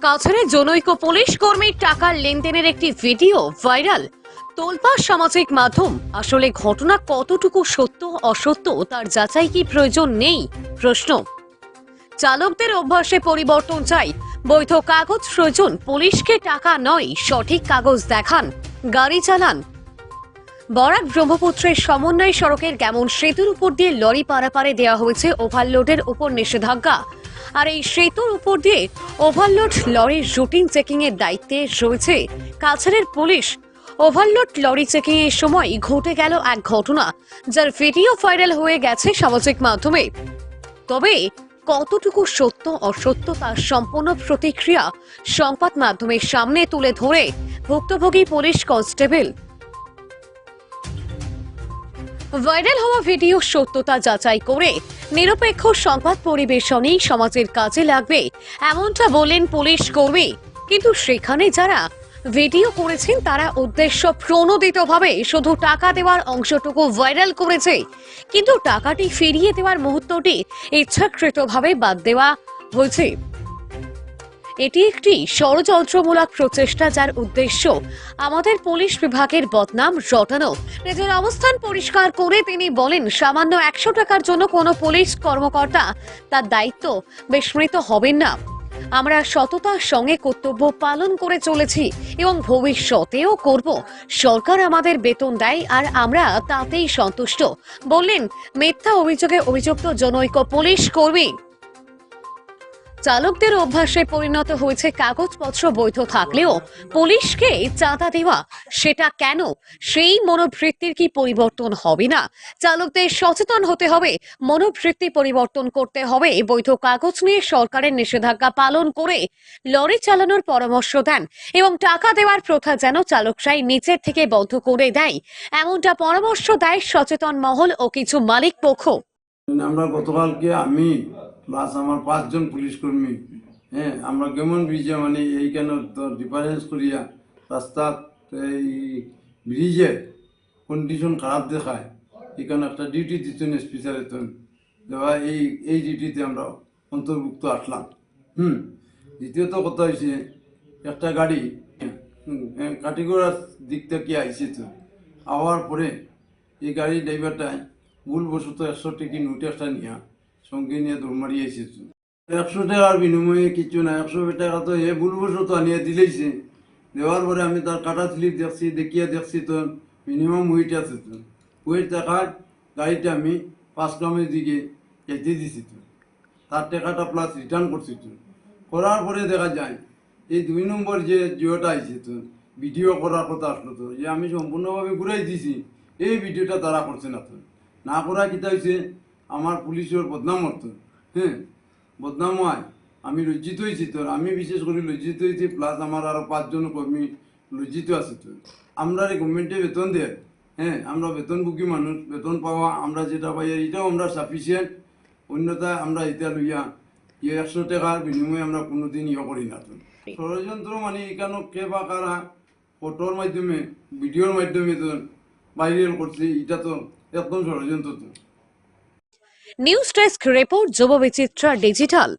কাছাড়ে জনৈক পুলিশ কর্মীর টাকার লেনদেনের একটি ভিডিও ভাইরাল। তোলপাড় সামাজিক মাধ্যম, আসলে ঘটনা কতটুকু সত্য, অসত্য, তার যাচাই কি প্রয়োজন নেই? প্রশ্ন। চালকদের অভ্যাসে পরিবর্তন চাই। বৈধ কাগজ প্রয়োজন, পুলিশকে টাকা নয়, সঠিক কাগজ দেখান, গাড়ি চালান। বরাক ব্রহ্মপুত্রের সমন্বয় সড়কের কেমন সেতুর উপর দিয়ে লরি পারাপারে দেওয়া হয়েছে ওভারলোডের উপর নিষেধাজ্ঞা। আর এই সেতুর উপর দিয়ে ওভারলোড লরির রুটিন চেকিং এর দায়িত্বে রয়েছে কাছাড়ের পুলিশ। ওভারলোড লরি চেকিং এর সময় ঘটে গেল এক ঘটনা, যার ভিডিও ভাইরাল হয়ে গেছে সামাজিক মাধ্যমে। তবে কতটুকু সত্য অসত্য তার সম্পূর্ণ প্রতিক্রিয়া সংবাদ মাধ্যমের সামনে তুলে ধরে ভুক্তভোগী পুলিশ কনস্টেবল ভাইরাল হওয়া ভিডিও সত্যতা যাচাই করে নিরপেক্ষ সংবাদ পরিবেশনেই সমাজের কাজে লাগবে, এমনটা বললেন পুলিশ কর্মী। কিন্তু সেখানে যারা ভিডিও করেছেন, তারা উদ্দেশ্য প্রণোদিতভাবে শুধু টাকা দেওয়ার অংশটুকু ভাইরাল করেছে। কিন্তু টাকাটি ফিরিয়ে দেওয়ার মুহূর্তটি ইচ্ছাকৃতভাবে বাদ দেওয়া হয়েছে। এটি একটি ষড়যন্ত্রমূলক প্রচেষ্টা যার উদ্দেশ্য আমাদের পুলিশ বিভাগের বদনাম রটানো। নিজের অবস্থান পরিষ্কার করে তিনি বলেন, সামান্য একশো টাকার জন্য কোনো পুলিশ কর্মকর্তা তার দায়িত্ব বিস্মৃত হবেন না। আমরা সততার সঙ্গে কর্তব্য পালন করে চলেছি এবং ভবিষ্যতেও করব। সরকার আমাদের বেতন দেয় আর আমরা তাতেই সন্তুষ্ট, বললেন মিথ্যা অভিযোগে অভিযুক্ত জনৈক পুলিশ কর্মী। চালকদের অভ্যাসে পরিণত হয়েছে কাগজপত্র বৈধ থাকলেও পুলিশকে চাঁদা দেওয়া, সেটা কেন? সেই মনোবৃত্তির কি পরিবর্তন হবে না? চালকদের সচেতন হতে হবে, মনোবৃত্তি পরিবর্তন করতে হবে, বৈধ কাগজ নিয়ে সরকারের নিষেধাজ্ঞা পালন করে লরি চালানোর পরামর্শ দেন এবং টাকা দেওয়ার প্রথা যেন চালকরাই নিচের থেকে বন্ধ করে দেয়। এমনটা পরামর্শ দেয় সচেতন মহল ও কিছু মালিক পক্ষ। আমরা গতকালকে আমি প্লাস আমার পাঁচজন পুলিশ কর্মী। হ্যাঁ আমরা কেমন ব্রিজে মানে এইখানে ডিফারেন্স করিয়া রাস্তা এই ব্রিজে কন্ডিশন খারাপ দেখায় এখানে একটা ডিউটি দিতেন স্পেশাল দেওয়া এই এই ডিউটিতে আমরা অন্তর্ভুক্ত আসলাম। হুম, দ্বিতীয়ত কথা হয়েছে একটা গাড়ি কাটিগড়ার দিক থেকে আইসে তো। আওয়ার পরে এই গাড়ির ড্রাইভারটায় ভুলবশত একশো টিকি নোট একটা নিয়ে সঙ্গে নিয়ে দৌড় এসেছে একশো টাকার বিনিময়ে কিছু না, একশো টাকা তো এ ভুলবশত আনিয়ে দিলেইছে। দেওয়ার পরে আমি তার কাটা স্লিপ দেখছি, দেখিয়ে দেখছি তো মিনিমাম ওয়েট আছে তো। ওয়েট দেখার গাড়িটা আমি পাঁচ গ্রামের দিকে যেতে দিছি তো। তার টাকাটা প্লাস রিটার্ন করছি তো। করার পরে দেখা যায়, এই দুই নম্বর যে জিওটা আইছে তো, ভিডিও করার কথা আসলো তো, যে আমি সম্পূর্ণভাবে ঘুরাই দিছি, এই ভিডিওটা তারা করছে না তো। না করা কিতা হয়েছে আমার পুলিশের বদনাম হতো। হ্যাঁ বদনাম হয়। আমি লজ্জিত হয়েছি তোর। আমি বিশেষ করে লজ্জিত হয়েছি প্লাস আমার আরও পাঁচজন কর্মী লজ্জিত আছে তো আমরা গভর্নমেন্টে বেতন দেয়। হ্যাঁ আমরা বেতনভোগী মানুষ। বেতন পাওয়া আমরা যেটা পাই, এটাও আমরা সাফিসিয়েন্ট অন্যথা আমরা এটা লইয়া ইয়ে একশো টাকার বিনিময়ে আমরা কোনোদিন ইয়ে করি না তো ষড়যন্ত্র মানে এখানে কে বা কারা ফটোর মাধ্যমে ভিডিওর মাধ্যমে তো ভাইরাল করছে, এটা তো একদম ষড়যন্ত্র তো নিউজ ডেস্ক রিপোর্ট যুব বিচিত্রা ডিজিটাল।